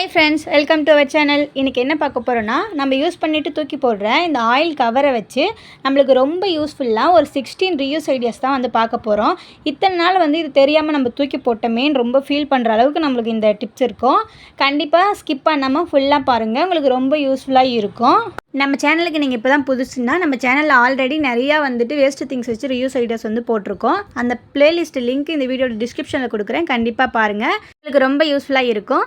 Hi friends welcome to our channel இன்றைக்கி என்ன பார்க்க போகிறோன்னா நம்ம யூஸ் பண்ணிவிட்டு தூக்கி போடுற இந்த ஆயில் கவரை வச்சு நம்மளுக்கு ரொம்ப யூஸ்ஃபுல்லாக ஒரு சிக்ஸ்டீன் ரியூஸ் ஐடியாஸ் தான் வந்து பார்க்க போகிறோம் இத்தனை நாள் வந்து இது தெரியாமல் நம்ம தூக்கி போட்டோமேன்னு ரொம்ப ஃபீல் பண்ணுற அளவுக்கு நம்மளுக்கு இந்த டிப்ஸ் இருக்கும். கண்டிப்பாக ஸ்கிப் பண்ணாமல் ஃபுல்லாக பாருங்கள் உங்களுக்கு ரொம்ப யூஸ்ஃபுல்லாக இருக்கும். நம்ம சேனலுக்கு நீங்கள் இப்போ தான் புதுசுன்னா நம்ம சேனலில் ஆல்ரெடி நிறையா வந்துட்டு வேஸ்ட் திங்ஸ் வச்சு ரியூஸ் ஐடியாஸ் வந்து போட்டிருக்கோம். அந்த பிளேலிஸ்ட் லிங்க் இந்த வீடியோட டிஸ்கிரிப்ஷனில் கொடுக்குறேன் கண்டிப்பாக பாருங்கள் உங்களுக்கு ரொம்ப யூஸ்ஃபுல்லாக இருக்கும்.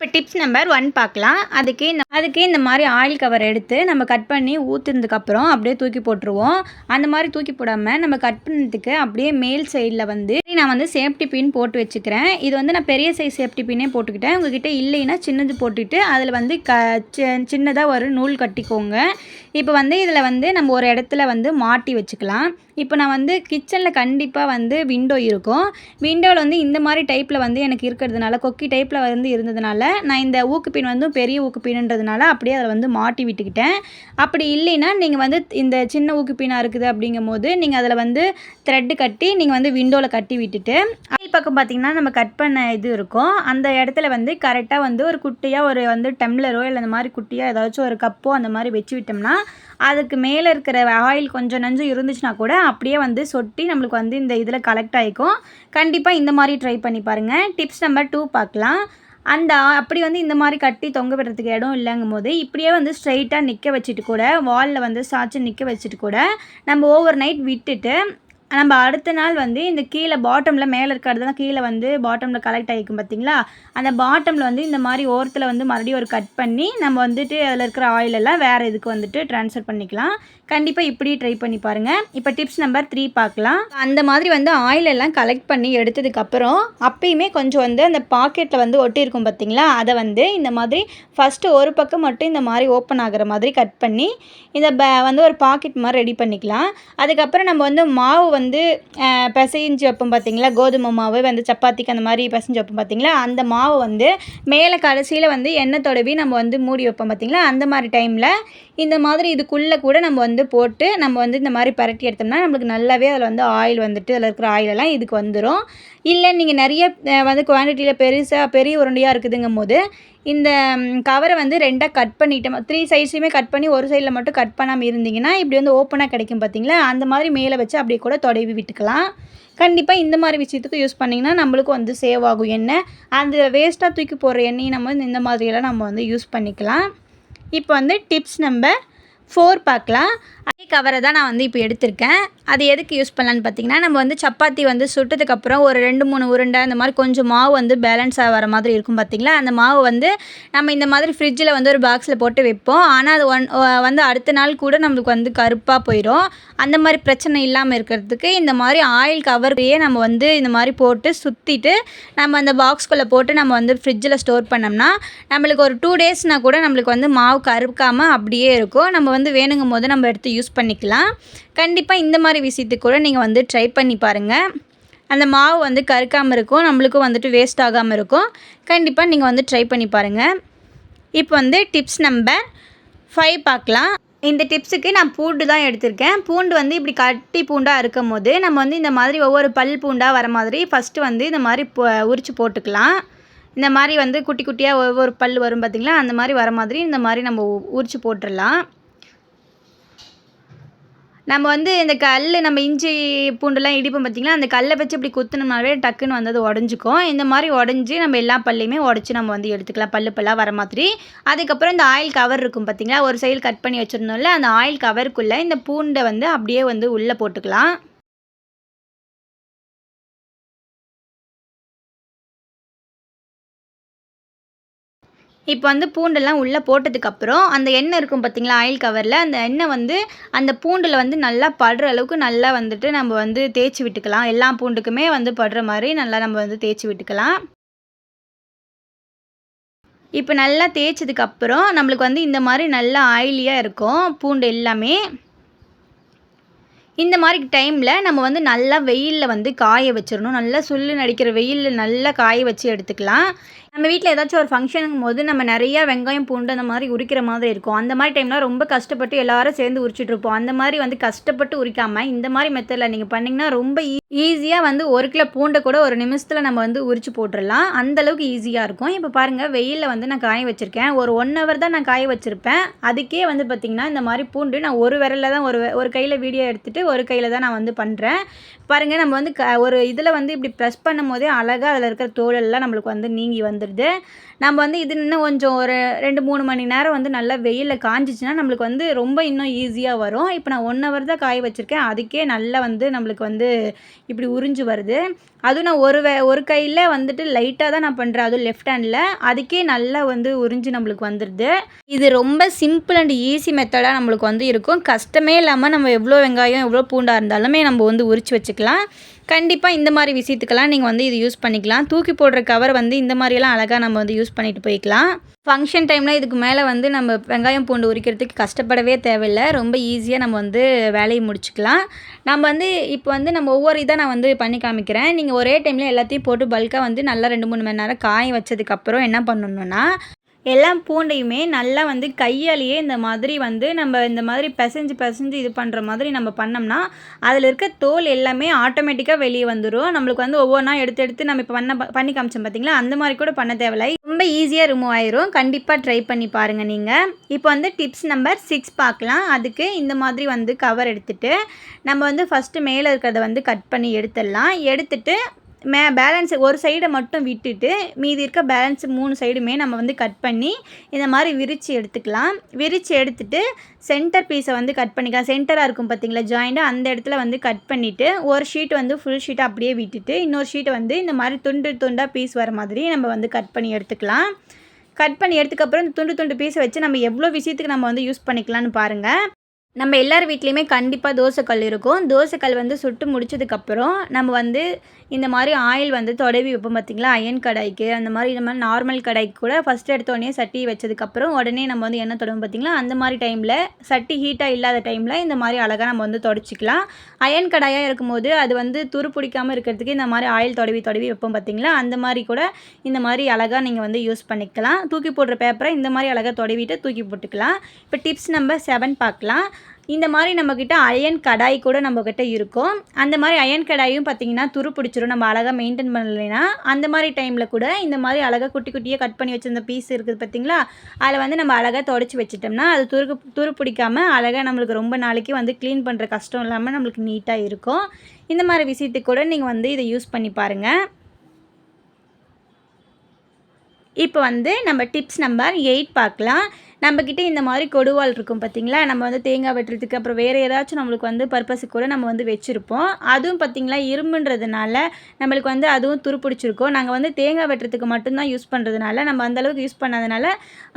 இப்போ டிப்ஸ் நம்பர் ஒன் பார்க்கலாம். அதுக்கு இந்த அதுக்கு இந்த மாதிரி ஆயில் கவர் எடுத்து நம்ம கட் பண்ணி ஊற்றுனதுக்கப்புறம் அப்படியே தூக்கி போட்டுருவோம். அந்த மாதிரி தூக்கி போடாமல் நம்ம கட் பண்ணதுக்கு அப்படியே மேல் சைடில் வந்து நான் வந்து சேஃப்டி பின் போட்டு வச்சுக்கிறேன். இது வந்து நான் பெரிய சைஸ் சேஃப்டி பின்னே போட்டுக்கிட்டேன். உங்ககிட்ட இல்லைன்னா சின்னது போட்டுட்டு அதில் வந்து க சின்னதாக ஒரு நூல் கட்டிக்கோங்க. இப்போ வந்து இதில் வந்து நம்ம ஒரு இடத்துல வந்து மாட்டி வச்சுக்கலாம். இப்போ நான் வந்து கிச்சனில் கண்டிப்பாக வந்து விண்டோ இருக்கும். விண்டோவில் வந்து இந்த மாதிரி டைப்பில் வந்து எனக்கு இருக்கிறதுனால கொக்கி டைப்பில் வந்து இருந்ததுனால நான் இந்த ஊக்குப்பின் வந்து பெரிய ஊக்குப்பின்ன்றதுனால அப்படியே அதில் வந்து மாட்டி விட்டுக்கிட்டேன். அப்படி இல்லைன்னா நீங்கள் வந்து இந்த சின்ன ஊக்குப்பினாக இருக்குது அப்படிங்கும் போது நீங்கள் அதில் வந்து த்ரெட்டு கட்டி நீங்கள் வந்து விண்டோவில் கட்டி விட்டுட்டு அடியில் பக்கம் பார்த்தீங்கன்னா நம்ம கட் பண்ண இது இருக்கும். அந்த இடத்துல வந்து கரெக்டாக வந்து ஒரு குட்டியாக ஒரு வந்து டம்ளரோ இல்லை இந்த மாதிரி குட்டியாக ஏதாச்சும் ஒரு கப்போ அந்த மாதிரி வச்சு விட்டோம்னா அதுக்கு மேலே இருக்கிற ஆயில் கொஞ்சம் நஞ்சு இருந்துச்சுன்னா கூட அப்படியே வந்து சொட்டி நம்மளுக்கு வந்து இந்த இதில் கலெக்ட் ஆகிக்கும். கண்டிப்பாக இந்த மாதிரி ட்ரை பண்ணி பாருங்கள் டிப்ஸ் நம்பர் டூ பார்க்கலாம். அந்த அப்படி வந்து இந்த மாதிரி கட்டி தொங்க விடுறதுக்கு இடம் இல்லைங்கும் போது இப்படியே வந்து ஸ்ட்ரைட்டாக நிற்க வச்சுட்டு கூட வாலில் வந்து சாய்ச்சி நிற்க வச்சுட்டு கூட நம்ம ஓவர் நைட் விட்டுட்டு நம்ம அடுத்த நாள் வந்து இந்த கீழே பாட்டமில் மேலே இருக்கிறதுலாம் கீழே வந்து பாட்டமில் கலெக்ட் ஆகிக்கும் பார்த்தீங்களா? அந்த பாட்டமில் வந்து இந்த மாதிரி ஓரத்தில் வந்து மறுபடியும் ஒரு கட் பண்ணி நம்ம வந்துட்டு அதில் இருக்கிற ஆயிலெல்லாம் வேறு இதுக்கு வந்துட்டு ட்ரான்ஸ்ஃபர் பண்ணிக்கலாம். கண்டிப்பாக இப்படி ட்ரை பண்ணி பாருங்கள் இப்போ டிப்ஸ் நம்பர் த்ரீ பார்க்கலாம். அந்த மாதிரி வந்து ஆயில் எல்லாம் கலெக்ட் பண்ணி எடுத்ததுக்கப்புறம் அப்பயுமே கொஞ்சம் வந்து அந்த பாக்கெட்டில் வந்து ஒட்டியிருக்கும் பார்த்தீங்களா? அதை வந்து இந்த மாதிரி ஃபஸ்ட்டு ஒரு பக்கம் மட்டும் இந்த மாதிரி ஓப்பன் ஆகிற மாதிரி கட் பண்ணி இதை ப வந்து ஒரு பாக்கெட் மாதிரி ரெடி பண்ணிக்கலாம். அதுக்கப்புறம் நம்ம வந்து மாவு வந்து பிசைஞ்சு வைப்போம் பார்த்தீங்களா கோதுமை மாவு வந்து சப்பாத்திக்கு அந்த மாதிரி பிசைஞ்சு வைப்போம் பார்த்தீங்களா அந்த மாவு வந்து மேலே கடைசியில் வந்து எண்ணெய் தொடவி நம்ம வந்து மூடி வைப்போம் பார்த்தீங்களா அந்த மாதிரி டைமில் இந்த மாதிரி இதுக்குள்ளே கூட நம்ம வந்து போட்டு நம்ம வந்து இந்த மாதிரி பரட்டி எடுத்தோம்னா நம்மளுக்கு நல்லாவே அதில் வந்து ஆயில் வந்துட்டு அதில் இருக்கிற ஆயிலெல்லாம் இதுக்கு வந்துடும் இல்லை நீங்கள் நிறைய வந்து குவான்டிட்டியில் பெருசாக பெரிய உருண்டையாக இருக்குதுங்கும் போது இந்த கவரை வந்து ரெண்டாக கட் பண்ணிட்டோம். த்ரீ சைஸுமே கட் பண்ணி ஒரு சைடில் மட்டும் கட் பண்ணாமல் இருந்தீங்கன்னா இப்படி வந்து ஓப்பனாக கிடைக்கும் பார்த்தீங்களா அந்த மாதிரி மேலே வச்சு அப்படியே கூட தொடவி விட்டுக்கலாம். கண்டிப்பாக இந்த மாதிரி விஷயத்துக்கு யூஸ் பண்ணிங்கன்னா நம்மளுக்கு வந்து சேவ் ஆகும் எண்ணெய். அந்த வேஸ்ட்டாக தூக்கி போடுற எண்ணெயை நம்ம வந்து இந்த மாதிரியெல்லாம் நம்ம வந்து யூஸ் பண்ணிக்கலாம். இப்போ வந்து டிப்ஸ் நம்பர் ஃபோர் பார்க்கலாம். அதே கவரை தான் நான் வந்து இப்போ எடுத்திருக்கேன். அது எதுக்கு யூஸ் பண்ணலான்னு பார்த்தீங்கன்னா நம்ம வந்து சப்பாத்தி வந்து சுட்டதுக்கப்புறம் ஒரு ரெண்டு மூணு உருண்டை அந்த மாதிரி கொஞ்சம் மாவு வந்து பேலன்ஸாக வர மாதிரி இருக்கும் பார்த்திங்களா அந்த மாவு வந்து நம்ம இந்த மாதிரி ஃப்ரிட்ஜில் வந்து ஒரு பாக்ஸில் போட்டு வைப்போம். ஆனால் அது ஒன் வந்து அடுத்த நாள் கூட நம்மளுக்கு வந்து கருப்பாக போயிடும் அந்த மாதிரி பிரச்சனை இல்லாமல் இருக்கிறதுக்கு இந்த மாதிரி ஆயில் கவர்லேயே நம்ம வந்து இந்த மாதிரி போட்டு சுற்றிட்டு நம்ம அந்த பாக்ஸ்குள்ளே போட்டு நம்ம வந்து ஃப்ரிட்ஜில் ஸ்டோர் பண்ணோம்னா நம்மளுக்கு ஒரு டூ டேஸ்னால் கூட நம்மளுக்கு வந்து மாவு கருக்காமல் அப்படியே இருக்கும். நம்ம வந்து வேணுங்கும் போது நம்ம எடுத்து யூஸ் பண்ணிக்கலாம். கண்டிப்பாக இந்த மாதிரி விஷயத்துக்கு கூட நீங்கள் வந்து ட்ரை பண்ணி பாருங்கள் அந்த மாவு வந்து கருக்காமல் இருக்கும் நம்மளுக்கும் வந்துட்டு வேஸ்ட் ஆகாமல் இருக்கும். கண்டிப்பாக நீங்கள் வந்து ட்ரை பண்ணி பாருங்கள் இப்போ வந்து டிப்ஸ் நம்பர் ஃபைவ் பார்க்கலாம். இந்த டிப்ஸுக்கு நான் பூண்டு தான் எடுத்திருக்கேன். பூண்டு வந்து இப்படி கட்டி பூண்டாக இருக்கும் போது நம்ம வந்து இந்த மாதிரி ஒவ்வொரு பல் பூண்டாக வர மாதிரி ஃபஸ்ட்டு வந்து இந்த மாதிரி உரித்து போட்டுக்கலாம். இந்த மாதிரி வந்து குட்டி குட்டியாக ஒவ்வொரு பல் வரும் பார்த்திங்களா அந்த மாதிரி வர மாதிரி இந்த மாதிரி நம்ம உரித்து போட்டுடலாம் நம்ம வந்து இந்த கல் நம்ம இஞ்சி பூண்டுலாம் இடிப்போம் பார்த்திங்களா? அந்த கல்லை வச்சு இப்படி குத்துனோம்னாவே டக்குன்னு வந்து உடஞ்சிக்கும். இந்த மாதிரி உடஞ்சி நம்ம எல்லா பல்லையுமே உடச்சி நம்ம வந்து எடுத்துக்கலாம். பல்லு பல்லாக வர மாதிரி. அதுக்கப்புறம் இந்த ஆயில் கவர் இருக்கும் பார்த்திங்களா? ஒரு சைடு கட் பண்ணி வச்சுருந்தோம்ல அந்த ஆயில் கவருக்குள்ளே இந்த பூண்டை வந்து அப்படியே வந்து உள்ளே போட்டுக்கலாம். இப்போ வந்து பூண்டெல்லாம் உள்ளே போட்டதுக்கப்புறம் அந்த எண்ணெய் இருக்கும் பார்த்திங்களா ஆயில் கவரில் அந்த எண்ணெய் வந்து அந்த பூண்டில் வந்து நல்லா படுற அளவுக்கு நல்லா வந்துட்டு நம்ம வந்து தேய்ச்சி விட்டுக்கலாம். எல்லா பூண்டுக்குமே வந்து படுற மாதிரி நல்லா நம்ம வந்து தேய்ச்சி விட்டுக்கலாம். இப்போ நல்லா தேய்ச்சதுக்கப்புறம் நம்மளுக்கு வந்து இந்த மாதிரி நல்லா ஆயிலியாக இருக்கும் பூண்டு எல்லாமே. இந்த மாதிரி டைமில் நம்ம வந்து நல்லா வெயிலில் வந்து காய வச்சிடணும் நல்லா சுள்ளு நடிக்கிற வெயிலில் நல்லா காய வச்சு எடுத்துக்கலாம். நம்ம வீட்டில் ஏதாச்சும் ஒரு ஃபங்க்ஷனுங்கும் போது நம்ம நிறையா வெங்காயம் பூண்டு அந்த மாதிரி உரிக்கிற மாதிரி இருக்கும். அந்த மாதிரி டைம்லாம் ரொம்ப கஷ்டப்பட்டு எல்லாரும் சேர்ந்து உரிச்சிட்டு இருப்போம். அந்த மாதிரி வந்து கஷ்டப்பட்டு உரிக்காமல் இந்த மாதிரி மெத்தடில் நீங்கள் பண்ணிங்கன்னா ரொம்ப ஈஸியாக வந்து ஒரு கிலோ பூண்டை கூட ஒரு நிமிஷத்தில் நம்ம வந்து உரிச்சு போட்டுடலாம் அந்தளவுக்கு ஈஸியாக இருக்கும். இப்போ பாருங்கள் வெயிலில் வந்து நான் காய வச்சுருக்கேன். ஒரு ஒன் ஹவர் தான் நான் காய வச்சுருப்பேன். அதுக்கே வந்து பார்த்திங்கன்னா இந்த மாதிரி பூண்டு நான் ஒரு விரலில் தான் ஒரு ஒரு கையில் வீடியோ எடுத்துகிட்டு ஒரு கையில் தான் நான் வந்து பண்ணுறேன் பாருங்கள் நம்ம வந்து க ஒரு இதில் வந்து இப்படி ப்ரெஸ் பண்ணும் போதே அழகாக அதில் இருக்கிற தோலெல்லாம் நம்மளுக்கு வந்து நீங்கி வந்துடுது நம்ம வந்து இது இன்னும் கொஞ்சம் ஒரு ரெண்டு மூணு மணி நேரம் வந்து நல்லா வெயிலில் காஞ்சிச்சுன்னா நம்மளுக்கு வந்து ரொம்ப இன்னும் ஈஸியாக வரும். இப்போ நான் ஒன் ஹவர் தான் காய வச்சுருக்கேன். அதுக்கே நல்லா வந்து நம்மளுக்கு வந்து இப்படி உறிஞ்சு வருது. அதுவும் நான் ஒரு வே ஒரு கையில் வந்துட்டு லைட்டாக தான் நான் பண்ணுறேன் அதுவும் லெஃப்ட் ஹேண்டில் அதுக்கே நல்லா வந்து உறிஞ்சு நம்மளுக்கு வந்துடுது இது ரொம்ப சிம்பிள் அண்ட் ஈஸி மெத்தடாக நம்மளுக்கு வந்து இருக்கும். கஷ்டமே இல்லாமல் நம்ம எவ்வளோ வெங்காயம் எவ்வளோ பூண்டாக இருந்தாலுமே நம்ம வந்து உரிச்சு வச்சுக்கலாம். கண்டிப்பாக இந்த மாதிரி விஷயத்துக்கெல்லாம் நீங்கள் வந்து இது யூஸ் பண்ணிக்கலாம். தூக்கி போடுற கவர் வந்து இந்த மாதிரியெல்லாம் அழகாக நம்ம வந்து யூஸ் பண்ணிட்டு போய்க்கலாம். ஃபங்க்ஷன் டைமில் இதுக்கு மேலே வந்து நம்ம வெங்காயம் பூண்டு உரிக்கிறதுக்கு கஷ்டப்படவே தேவையில்லை. ரொம்ப ஈஸியாக நம்ம வந்து வேலையை முடிச்சுக்கலாம். நம்ம வந்து இப்போ வந்து நம்ம ஒவ்வொரு இதாக நான் வந்து பண்ணி காமிக்கிறேன். நீங்கள் ஒரே டைமில் எல்லாத்தையும் போட்டு பல்காக வந்து நல்லா ரெண்டு மூணு மணி நேரம் காய வச்சதுக்கப்புறம் என்ன பண்ணணுன்னா எல்லா பூண்டையுமே நல்லா வந்து கையாலேயே இந்த மாதிரி வந்து நம்ம இந்த மாதிரி பிசைஞ்சு பிசைஞ்சு இது பண்ணுற மாதிரி நம்ம பண்ணோம்னா அதில் இருக்க தோல் எல்லாமே ஆட்டோமேட்டிக்காக வெளியே வந்துடும் நம்மளுக்கு வந்து ஒவ்வொன்றா எடுத்து எடுத்து நம்ம இப்போ பண்ண பண்ணி காமிச்சோம் பார்த்தீங்களா அந்த மாதிரி கூட பண்ண தேவையில்லை. ரொம்ப ஈஸியாக ரிமூவ் ஆயிரும். கண்டிப்பாக ட்ரை பண்ணி பாருங்கள் நீங்கள் இப்போ வந்து டிப்ஸ் நம்பர் சிக்ஸ் பார்க்கலாம் அதுக்கு இந்த மாதிரி வந்து கவர் எடுத்துகிட்டு நம்ம வந்து ஃபஸ்ட்டு மேலே இருக்கிறத வந்து கட் பண்ணி எடுத்துடலாம். எடுத்துட்டு மே பேலன்ஸ் ஒரு சைடை மட்டும் விட்டுட்டு மீதி இருக்க பேலன்ஸ் மூணு சைடுமே நம்ம வந்து கட் பண்ணி இந்த மாதிரி விரித்து எடுத்துக்கலாம். விரித்து எடுத்துட்டு சென்டர் பீஸை வந்து கட் பண்ணிக்கலாம். சென்டராக இருக்கும் பார்த்தீங்களா ஜாயிண்ட்டாக அந்த இடத்துல வந்து கட் பண்ணிவிட்டு ஒரு ஷீட் வந்து ஃபுல் ஷீட்டை அப்படியே விட்டுட்டு இன்னொரு ஷீட்டை வந்து இந்த மாதிரி துண்டு துண்டாக பீஸ் வர மாதிரி நம்ம வந்து கட் பண்ணி எடுத்துக்கலாம். கட் பண்ணி எடுத்துக்கப்புறம் இந்த துண்டு துண்டு பீஸை வச்சு நம்ம எவ்வளோ விஷயத்துக்கு நம்ம வந்து யூஸ் பண்ணிக்கலாம்னு பாருங்கள் நம்ம எல்லார் வீட்லேயுமே கண்டிப்பாக தோசைக்கல் இருக்கும். தோசைக்கல் வந்து சுட்டு முடிச்சதுக்கப்புறம் நம்ம வந்து இந்த மாதிரி ஆயில் வந்து தொடவி வைப்போம் பார்த்திங்களா அயன் கடாய்க்கு. அந்த மாதிரி இந்த மாதிரி நார்மல் கடாய்க்கு கூட ஃபஸ்ட்டு எடுத்தோடனே சட்டி வச்சதுக்கப்புறம் உடனே நம்ம வந்து எண்ணெய் தொடவும் பார்த்திங்களா அந்த மாதிரி டைமில் சட்டி ஹீட்டாக இல்லாத டைமில் இந்த மாதிரி அழகாக நம்ம வந்து தொடச்சிக்கலாம். அயன் கடாயாக இருக்கும்போது அது வந்து துரு பிடிக்காமல் இருக்கிறதுக்கு இந்த மாதிரி ஆயில் தொடவி தொடவி வைப்போம் பார்த்திங்களா அந்த மாதிரி கூட இந்த மாதிரி அழகாக நீங்கள் வந்து யூஸ் பண்ணிக்கலாம். தூக்கி போடுற பேப்பரை இந்த மாதிரி அழகாக தொடவிட்டு தூக்கி போட்டுக்கலாம். இப்போ டிப்ஸ் நம்பர் செவன் பார்க்கலாம். இந்த மாதிரி நம்மக்கிட்ட அயன் கடாய் கூட நம்மக்கிட்ட இருக்கும். அந்த மாதிரி அயன் கடாயும் பார்த்திங்கன்னா துரு பிடிச்சிரும். நம்ம அழகாக மெயின்டைன் பண்ணலைன்னா அந்த மாதிரி டைமில் கூட இந்த மாதிரி அழகாக குட்டி குட்டியாக கட் பண்ணி வச்சிருந்த பீஸ் இருக்குது பார்த்திங்களா அதில் வந்து நம்ம அழகாக தொடச்சி வச்சிட்டோம்னா அது துரு துரு பிடிக்காமல் அழகாக நம்மளுக்கு ரொம்ப நாளைக்கு வந்து க்ளீன் பண்ணுற கஷ்டம் இல்லாமல் நம்மளுக்கு நீட்டாக இருக்கும். இந்த மாதிரி விஷயத்துக்கு கூட நீங்கள் வந்து இதை யூஸ் பண்ணி பாருங்கள் இப்போ வந்து நம்ம டிப்ஸ் நம்பர் எயிட் பார்க்கலாம். நம்மக்கிட்ட இந்த மாதிரி கொடுவாள் இருக்கும் பார்த்திங்களா நம்ம வந்து தேங்காய் வெட்டுறதுக்கு அப்புறம் வேறு ஏதாச்சும் நம்மளுக்கு வந்து பர்பஸுக்கு கூட நம்ம வந்து வச்சுருப்போம். அதுவும் பார்த்திங்களா இரும்புன்றதுனால நம்மளுக்கு வந்து அதுவும் துருப்பிடிச்சிருக்கும். நாங்கள் வந்து தேங்காய் வெட்டுறதுக்கு மட்டும்தான் யூஸ் பண்ணுறதுனால நம்ம அந்தளவுக்கு யூஸ் பண்ணாதனால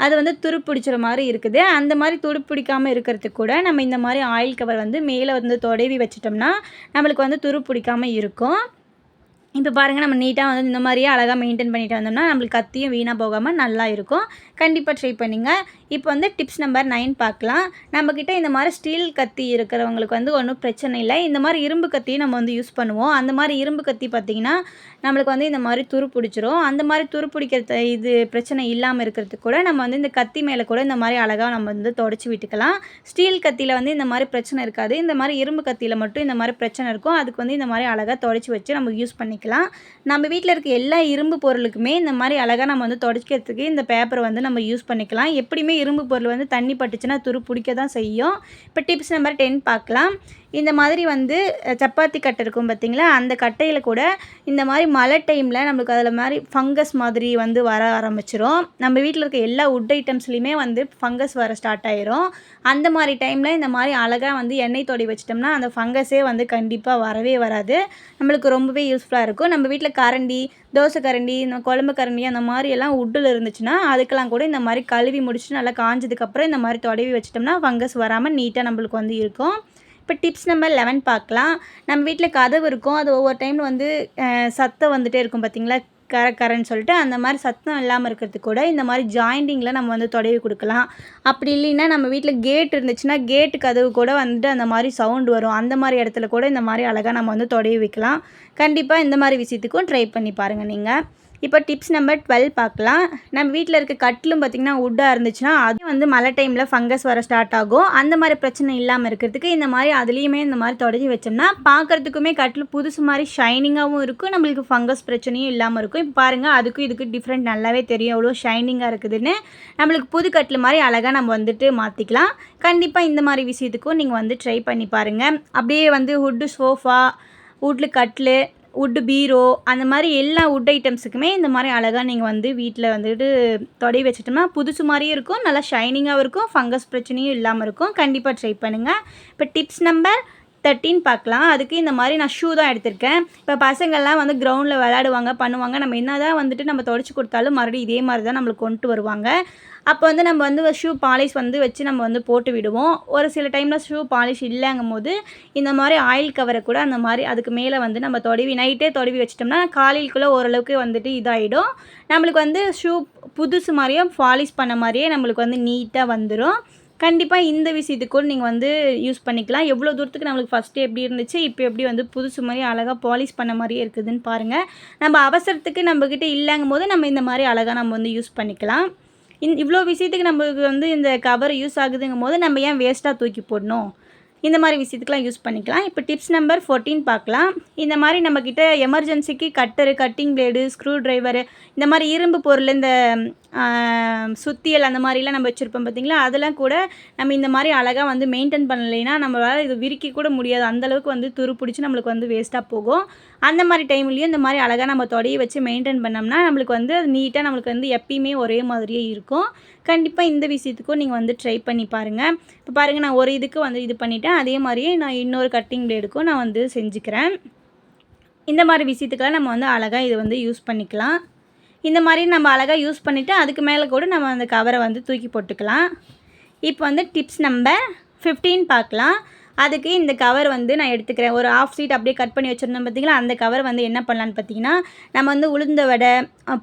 அது வந்து துருப்பிடிச்சிற மாதிரி இருக்குது. அந்த மாதிரி துருப்பிடிக்காமல் இருக்கிறதுக்கு கூட நம்ம இந்த மாதிரி ஆயில் கவர் வந்து மேலே வந்து தொடவி வச்சிட்டோம்னா நம்மளுக்கு வந்து துருப்பிடிக்காமல் இருக்கும். இப்போ பாருங்கள் நம்ம நீட்டாக வந்து இந்த மாதிரியே அழகாக மெயின்டைன் பண்ணிட்டு வந்தோம்னா நம்மளுக்கு கத்தியும் வீணாக போகாமல் நல்லா இருக்கும். கண்டிப்பாக ட்ரை பண்ணிங்க. இப்போ வந்து டிப்ஸ் நம்பர் நைன் பார்க்கலாம். நம்மக்கிட்ட இந்த மாதிரி ஸ்டீல் கத்தி இருக்கிறவங்களுக்கு வந்து ஒன்றும் பிரச்சனை இல்லை. இந்த மாதிரி இரும்பு கத்தியும் நம்ம வந்து யூஸ் பண்ணுவோம். அந்த மாதிரி இரும்பு கத்தி பார்த்திங்கன்னா நம்மளுக்கு வந்து இந்த மாதிரி துரு பிடிச்சிரும். அந்த மாதிரி துரு பிடிக்கிற இது பிரச்சனை இல்லாமல் இருக்கிறதுக்கு கூட நம்ம வந்து இந்த கத்தி மேலே கூட இந்த மாதிரி அழகாக நம்ம வந்து தொடச்சி விட்டுக்கலாம். ஸ்டீல் கத்தியில் வந்து இந்த மாதிரி பிரச்சனை இருக்காது. இந்த மாதிரி இரும்பு கத்தியில் மட்டும் இந்த மாதிரி பிரச்சனை இருக்கும். அதுக்கு வந்து இந்த மாதிரி அழகாக தொடச்சி வச்சு நம்ம யூஸ் பண்ணிக்கலாம். நம்ம வீட்டில் இருக்க எல்லா இரும்பு பொருளுக்குமே இந்த மாதிரி அழகாக நம்ம வந்து தொடச்சிக்கிறதுக்கு இந்த பேப்பரை வந்து நம்ம யூஸ் பண்ணிக்கலாம். எப்படியுமே இரும்பு பொருள் வந்து தண்ணி பட்டுச்சுன்னா துரு பிடிக்க தான் செய்யும். இப்போ டிப்ஸ் நம்பர் டென் பார்க்கலாம். இந்த மாதிரி வந்து சப்பாத்தி கட்டை இருக்கும் பார்த்திங்களா அந்த கட்டையில் கூட இந்த மாதிரி மழை டைமில் நம்மளுக்கு அதில் மாதிரி ஃபங்கஸ் மாதிரி வந்து வர ஆரம்பிச்சிரும். நம்ம வீட்டில் இருக்க எல்லா உட் ஐட்டம்ஸ்லேயுமே வந்து ஃபங்கஸ் வர ஸ்டார்ட் ஆயிரும். அந்த மாதிரி டைமில் இந்த மாதிரி அழகாக வந்து எண்ணெய் தொடி வச்சிட்டோம்னா அந்த ஃபங்கஸே வந்து கண்டிப்பாக வரவே வராது. நம்மளுக்கு ரொம்பவே யூஸ்ஃபுல்லாக இருக்கும். நம்ம வீட்டில் கரண்டி தோசை கரண்டி இந்த குழம்பு கரண்டி அந்த மாதிரி எல்லாம் உட்டில் இருந்துச்சுன்னா அதுக்கெல்லாம் கூட இந்த மாதிரி கழுவி முடிச்சுட்டு நல்லா காஞ்சதுக்கப்புறம் இந்த மாதிரி தொடவி வச்சிட்டோம்னா ஃபங்கஸ் வராமல் நீட்டாக நம்மளுக்கு வந்து இருக்கும். இப்போ டிப்ஸ் நம்பர் லெவன் பார்க்கலாம். நம்ம வீட்டில் கதவு இருக்கும். அது ஒவ்வொரு டைமில் வந்து சத்தம் வந்துகிட்டே இருக்கும் பார்த்திங்களா? கர கரன்னு சொல்லிட்டு அந்த மாதிரி சத்தம் இல்லாமல் இருக்கிறதுக்கு கூட இந்த மாதிரி ஜாயிண்டிங்கில் நம்ம வந்து தொடவி கொடுக்கலாம். அப்படி இல்லைன்னா நம்ம வீட்டில் கேட் இருந்துச்சுன்னா கேட்டு கதவு கூட வந்துட்டு அந்த மாதிரி சவுண்டு வரும். அந்த மாதிரி இடத்துல கூட இந்த மாதிரி அழகாக நம்ம வந்து தொடவி வைக்கலாம். கண்டிப்பாக இந்த மாதிரி விஷயத்துக்கும் ட்ரை பண்ணி பாருங்கள் நீங்கள் இப்போ டிப்ஸ் நம்பர் டுவெல் பார்க்கலாம். நம்ம வீட்டில் இருக்க கட்டிலும் பார்த்திங்கன்னா வுட்டாக இருந்துச்சுன்னா அது வந்து மழை டைமில் ஃபங்கஸ் வர ஸ்டார்ட் ஆகும். அந்த மாதிரி பிரச்சனை இல்லாமல் இருக்கிறதுக்கு இந்த மாதிரி அதுலேயுமே இந்த மாதிரி தொடச்சி வச்சோம்னா பார்க்குறதுக்குமே கட்டில் புதுசு மாதிரி ஷைனிங்காகவும் இருக்கும். நம்மளுக்கு ஃபங்கஸ் பிரச்சனையும் இல்லாமல் இருக்கும். இப்போ பாருங்கள் அதுக்கும் இதுக்கு டிஃப்ரெண்ட் நல்லாவே தெரியும். எவ்வளோ ஷைனிங்காக இருக்குதுன்னு. நம்மளுக்கு புது கட்டில் மாதிரி அழகாக நம்ம வந்துட்டு மாற்றிக்கலாம் கண்டிப்பாக இந்த மாதிரி விஷயத்துக்கும் நீங்கள் வந்து ட்ரை பண்ணி பாருங்கள் அப்படியே வந்து வுட்டு சோஃபா வீட்டில் கட்லு வுட்டு பீரோ அந்த மாதிரி எல்லா வுட் ஐட்டம்ஸுக்குமே இந்த மாதிரி அழகாக நீங்கள் வந்து வீட்டில் வந்துட்டு தொடை வச்சிட்டோம்னா புதுசு மாதிரியும் இருக்கும். நல்லா ஷைனிங்காகவும் இருக்கும். ஃபங்கஸ் பிரச்சனையும் இல்லாமல் இருக்கும். கண்டிப்பாக ட்ரை பண்ணுங்கள் இப்போ டிப்ஸ் நம்பர் தேர்ட்டின் பார்க்கலாம். அதுக்கு இந்த மாதிரி நான் ஷூ தான் எடுத்திருக்கேன். இப்போ பசங்கள்லாம் வந்து கிரவுண்டில் விளையாடுவாங்க பண்ணுவாங்க. நம்ம என்ன தான் வந்துட்டு நம்ம தொடச்சி கொடுத்தாலும் மறுபடியும் இதே மாதிரி தான் நம்மளுக்கு கொண்டு வருவாங்க. அப்போ வந்து நம்ம வந்து ஷூ பாலிஷ் வந்து வச்சு நம்ம வந்து போட்டு விடுவோம். ஒரு சில டைமில் ஷூ பாலிஷ் இல்லைங்கும் போது இந்த மாதிரி ஆயில் கவரை கூட அந்த மாதிரி அதுக்கு மேலே வந்து நம்ம தொடவி நைட்டே தொடவி வச்சிட்டோம்னா காலையிலுக்குள்ளே ஓரளவுக்கு வந்துட்டு இதாகிடும் நம்மளுக்கு வந்து ஷூ புதுசு மாதிரியும் பாலிஷ் பண்ண மாதிரியே நம்மளுக்கு வந்து நீட்டாக வந்துடும் கண்டிப்பாக இந்த விஷயத்துக்கு கூட நீங்கள் வந்து யூஸ் பண்ணிக்கலாம். எவ்வளோ தூரத்துக்கு நம்மளுக்கு ஃபஸ்ட்டு எப்படி இருந்துச்சு இப்போ எப்படி வந்து புதுசு மாதிரி அழகாக பாலிஷ் பண்ண மாதிரியே இருக்குதுன்னு பாருங்கள் நம்ம அவசரத்துக்கு நம்மக்கிட்ட இல்லைங்கும் போது நம்ம இந்த மாதிரி அழகாக நம்ம வந்து யூஸ் பண்ணிக்கலாம். இந் இவ்வளோ விஷயத்துக்கு நம்மளுக்கு வந்து இந்த கவர் யூஸ் ஆகுதுங்கும் போது நம்ம ஏன் வேஸ்ட்டாக தூக்கி போடணும்? இந்த மாதிரி விஷயத்துக்குலாம் யூஸ் பண்ணிக்கலாம். இப்போ டிப்ஸ் நம்பர் ஃபோர்டீன் பார்க்கலாம். இந்த மாதிரி நம்மக்கிட்ட எமர்ஜென்சிக்கு cutter cutting blade screwdriver இந்த மாதிரி இரும்பு பொருள் இந்த சுத்தியல் அந்த மாதிரிலாம் நம்ம வச்சுருப்போம் பார்த்திங்களா அதெல்லாம் கூட நம்ம இந்த மாதிரி அழகாக வந்து மெயின்டைன் பண்ணலைன்னா நம்மளால் இது விரிக்க கூட முடியாது. அந்தளவுக்கு வந்து துரு பிடிச்சி நம்மளுக்கு வந்து வேஸ்ட்டாக போகும். அந்த மாதிரி டைம்லேயும் இந்த மாதிரி அழகாக நம்ம தொடையை வச்சு மெயின்டைன் பண்ணோம்னா நம்மளுக்கு வந்து அது நீட்டாக நம்மளுக்கு வந்து எப்பயுமே ஒரே மாதிரியே இருக்கும். கண்டிப்பாக இந்த விஷயத்துக்கும் நீங்கள் வந்து ட்ரை பண்ணி பாருங்கள் இப்போ பாருங்கள் நான் ஒரு இதுக்கு வந்து இது பண்ணிவிட்டேன் அதே மாதிரியே நான் இன்னொரு கட்டிங் பிளேடுக்கும் நான் வந்து செஞ்சுக்கிறேன். இந்த மாதிரி விஷயத்துக்கெல்லாம் நம்ம வந்து அழகாக இது வந்து யூஸ் பண்ணிக்கலாம். இந்த மாதிரி நம்ம அழகாக யூஸ் பண்ணிவிட்டு அதுக்கு மேலே கூட நம்ம அந்த கவரை வந்து தூக்கி போட்டுக்கலாம். இப்போ வந்து டிப்ஸ் நம்பர் ஃபிஃப்டீன் பார்க்கலாம். அதுக்கு இந்த கவர் வந்து நான் எடுத்துக்கிறேன். ஒரு ஆஃப் சீட் அப்படியே கட் பண்ணி வச்சுருந்தோம் பார்த்தீங்களா? அந்த கவர் வந்து என்ன பண்ணலான்னு பார்த்தீங்கன்னா நம்ம வந்து உளுந்த வடை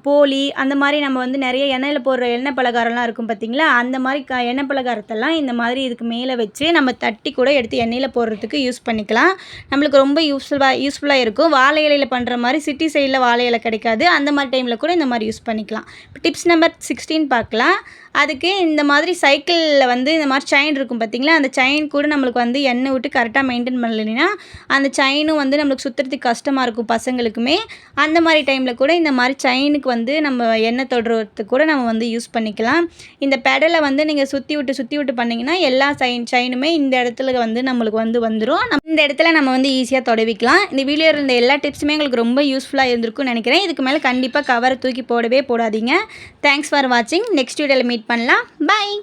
போலி அந்த மாதிரி நம்ம வந்து நிறைய எண்ணெயில் போடுற எண்ணெய் பலகாரம்லாம் இருக்கும் பார்த்தீங்களா? அந்த மாதிரி க எண்ணெய் பலகாரத்தெல்லாம் இந்த மாதிரி இதுக்கு மேலே வச்சு நம்ம தட்டி கூட எடுத்து எண்ணெயில் போடுறதுக்கு யூஸ் பண்ணிக்கலாம். நம்மளுக்கு ரொம்ப யூஸ்ஃபுல்லாக யூஸ்ஃபுல்லாக இருக்கும். வாழை இலையில் பண்ணுற மாதிரி சிட்டி சைடில் வாழை இலை கிடைக்காது. அந்த மாதிரி டைமில் கூட இந்த மாதிரி யூஸ் பண்ணிக்கலாம். இப்போ டிப்ஸ் நம்பர் சிக்ஸ்டீன் பார்க்கலாம். அதுக்கு இந்த மாதிரி சைக்கிளில் வந்து இந்த மாதிரி செயின் இருக்கும் பார்த்தீங்களா அந்த செயின் கூட நம்மளுக்கு வந்து எண்ணெய் விட்டு கரெக்டாக மெயின்டைன் பண்ணலைன்னா அந்த செயினும் வந்து நம்மளுக்கு சுற்றுறதுக்கு கஷ்டமாக இருக்கும் பசங்களுக்குமே. அந்த மாதிரி டைமில் கூட இந்த மாதிரி செயினுக்கு வந்து நம்ம எண்ணெய் தொடுறதுக்கு கூட நம்ம வந்து யூஸ் பண்ணிக்கலாம். இந்த பெடலை வந்து நீங்கள் சுற்றி விட்டு சுற்றி விட்டு பண்ணிங்கன்னா எல்லா செயின் செயினுமே இந்த இடத்துல வந்து நம்மளுக்கு வந்து வந்துடும் நம்ம இந்த இடத்துல நம்ம வந்து ஈஸியாக தொடவிக்கலாம். இந்த வீடியோ இருந்த எல்லா டிப்ஸுமே எங்களுக்கு ரொம்ப யூஸ்ஃபுல்லாக இருந்திருக்கும்னு நினைக்கிறேன். இதுக்கு மேலே கண்டிப்பாக கவரை தூக்கி போடவே போடாதீங்க. தேங்க்ஸ் ஃபார் வாட்சிங் நெக்ஸ்ட் வீடியோவில் மீட் பண்ணலாம். பை